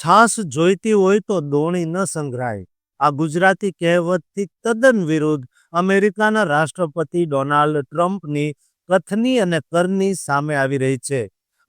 છાસ જોઈતી હોય તો દોણી ન સંઘરાય. આ ગુજરાતી કહેવતથી તદ્દન વિરુદ્ધ અમેરિકાના રાષ્ટ્રપતિ ડોનાલ્ડ ટ્રમ્પની કથની અને કરની સામે આવી રહી છે.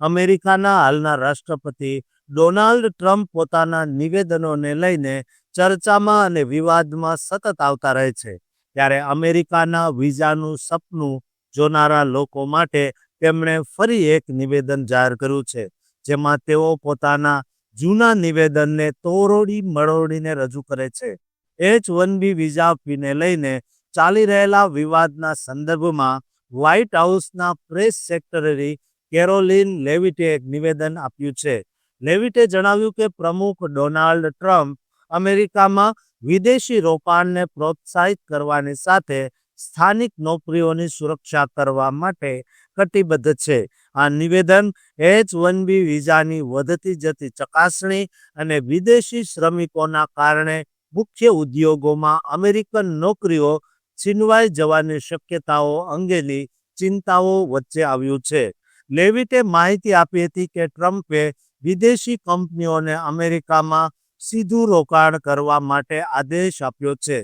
અમેરિકાના હાલના રાષ્ટ્રપતિ ડોનાલ્ડ ટ્રમ્પ પોતાના નિવેદનોને લઈને ચર્ચામાં અને વિવાદમાં સતત આવતા રહે છે. ત્યારે અમેરિકાના વિઝાનું સપનું જોનારા લોકો માટે તેમણે ફરી એક નિવેદન જાહેર કર્યું છે, જેમાં તેઓ પોતાના જૂના નિવેદનને તોરોડી મરોડીને રજૂ કરે છે. એચ વન બી વિઝા ફીને લઈને ચાલી રહેલા વિવાદના સંદર્ભમાં વ્હાઇટ હાઉસના પ્રેસ સેક્રેટરી કેરોલિન લેવિટે એક નિવેદન આપ્યું છે. લેવિટે જણાવ્યું કે પ્રમુખ ડોનાલ્ડ ટ્રમ્પ અમેરિકામાં વિદેશી રોકાણને પ્રોત્સાહિત કરવાની સાથે સ્થાનિક નોકરીઓની સુરક્ષા કરવા માટે કટિબદ્ધ છે. આ નિવેદન એચ વન બી વિઝાની વધતી જતી ચકાસણી અને વિદેશી શ્રમિકોના કારણે મુખ્ય ઉદ્યોગોમાં અમેરિકન નોકરીઓ છીનવાઈ જવાની શક્યતાઓ અંગેની ચિંતાઓ વચ્ચે આવ્યું છે. લેવિટે માહિતી આપી હતી કે ટ્રમ્પે વિદેશી કંપનીઓને અમેરિકામાં સીધું રોકાણ કરવા માટે આદેશ આપ્યો છે.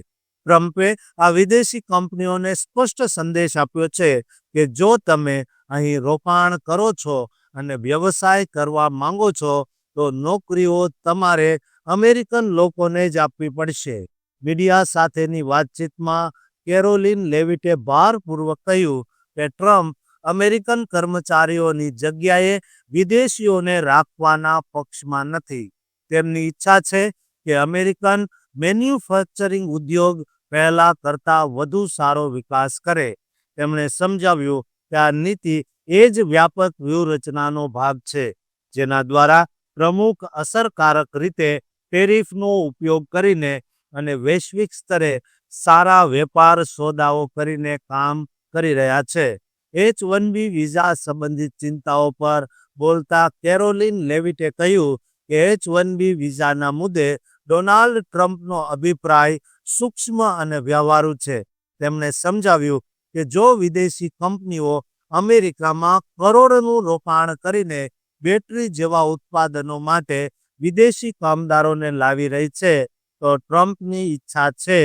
ટ્રમ્પે આ વિદેશી કંપનીઓને સ્પષ્ટ સંદેશ આપ્યો છે કે જો તમે અહીં રોકાણ કરો છો અને વ્યવસાય કરવા માંગો છો, તો નોકરીઓ તમારે અમેરિકન લોકોને જ આપવી પડશે. મીડિયા સાથેની વાતચીતમાં કેરોલિન લેવિટે ભારપૂર્વક કહ્યું કે ટ્રમ્પ અમેરિકન કર્મચારીઓની જગ્યાએ વિદેશીઓને રાખવાના પક્ષમાં નથી. તેમની ઈચ્છા છે કે અમેરિકન મેન્યુફેક્ચરિંગ ઉદ્યોગ પહેલા કરતા વધુ સારો વિકાસ કરે. તેમણે સમજાવ્યું કે આ નીતિ એ જ વ્યાપક વ્યૂહરચનાનો ભાગ છે, જેના દ્વારા પ્રમુખ અસરકારક રીતે ટેરિફનો ઉપયોગ કરીને અને વૈશ્વિક સ્તરે સારા વેપાર સોદાઓ કરીને કામ કરી રહ્યા છે. એચ વન બી વિઝા સંબંધિત ચિંતાઓ પર બોલતા કેરોલિન લેવિટે કહ્યું કે એચ વન બી વિઝાના મુદ્દે ડોનાલ્ડ ટ્રમ્પનો અભિપ્રાય સૂક્ષ્મ અને વ્યવહારુ છે. તેમણે સમજાવ્યું કે જો વિદેશી કંપનીઓ અમેરિકામાં કરોડનું રોકાણ કરીને બેટરી જેવા ઉત્પાદનો માટે વિદેશી કામદારોને લાવી રહી છે, તો ટ્રમ્પની ઈચ્છા છે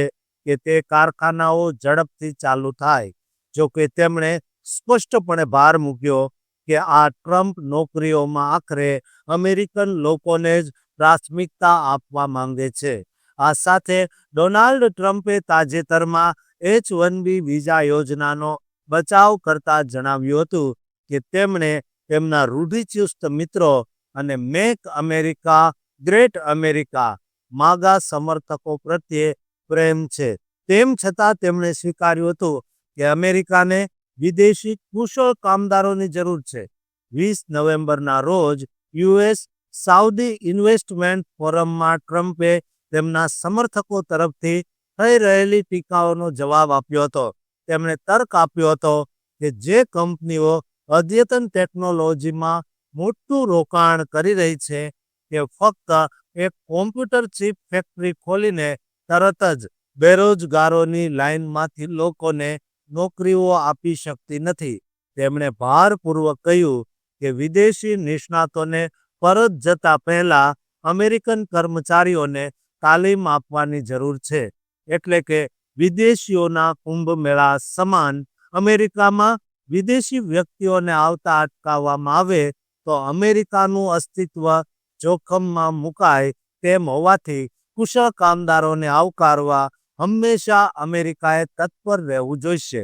કે તે કારખાનાઓ ઝડપથી ચાલુ થાય. જો કે તેમણે સ્પષ્ટપણે ભાર મૂક્યો કે આ ટ્રમ્પ નોકરીઓમાં આખરે અમેરિકન લોકોને જ પ્રાથમિકતા આપવા માંગે છે. આ સાથે ડોનાલ્ડ ટ્રમ્પે તાજેતરમાં એચ વન બી વિઝા યોજનાનો બચાવ કરતા જણાવ્યું હતું કે તેમણે તેમના રૂઢિચુસ્ત મિત્રો અને make America, great America MAGA સમર્થકો પ્રત્યે પ્રેમ છે. તેમ છતાં તેમણે સ્વીકાર્યું હતું કે અમેરિકાને વિદેશી કુશળ કામદારોની જરૂર છે. વીસ નવેમ્બરના રોજ યુએસ સાઉદી ઇન્વેસ્ટમેન્ટ ફોરમમાં ટ્રમ્પે તેમના સમર્થકો તરફથી થઈ રહેલી ટીકાઓનો જવાબ આપ્યો હતો. તેમણે તર્ક આપ્યો હતો કે જે કંપનીઓ અદ્યતન ટેકનોલોજીમાં મોટું રોકાણ કરી રહી છે તે ફક્ત એક કોમ્પ્યુટર ચિપ ફેક્ટરી ખોલીને તરત જ બેરોજગારોની લાઇનમાંથી લોકોને નોકરીઓ આપી શકતી નથી. તેમણે ભારપૂર્વક કહ્યું કે વિદેશી નિષ્ણાતોને પરત જતા પહેલા અમેરિકન કર્મચારીઓને તાલીમ આપવાની જરૂર છે. એટલે કે વિદેશીઓના કુંભ મેળા સમાન અમેરિકામાં વિદેશી વ્યક્તિઓને આવતા અટકાવવામાં આવે તો અમેરિકાનું અસ્તિત્વ જોખમમાં મુકાય તેમ હોવાથી કુશળ કામદારોને આવકારવા હંમેશા અમેરિકાએ તત્પર રહેવું જોઈશે.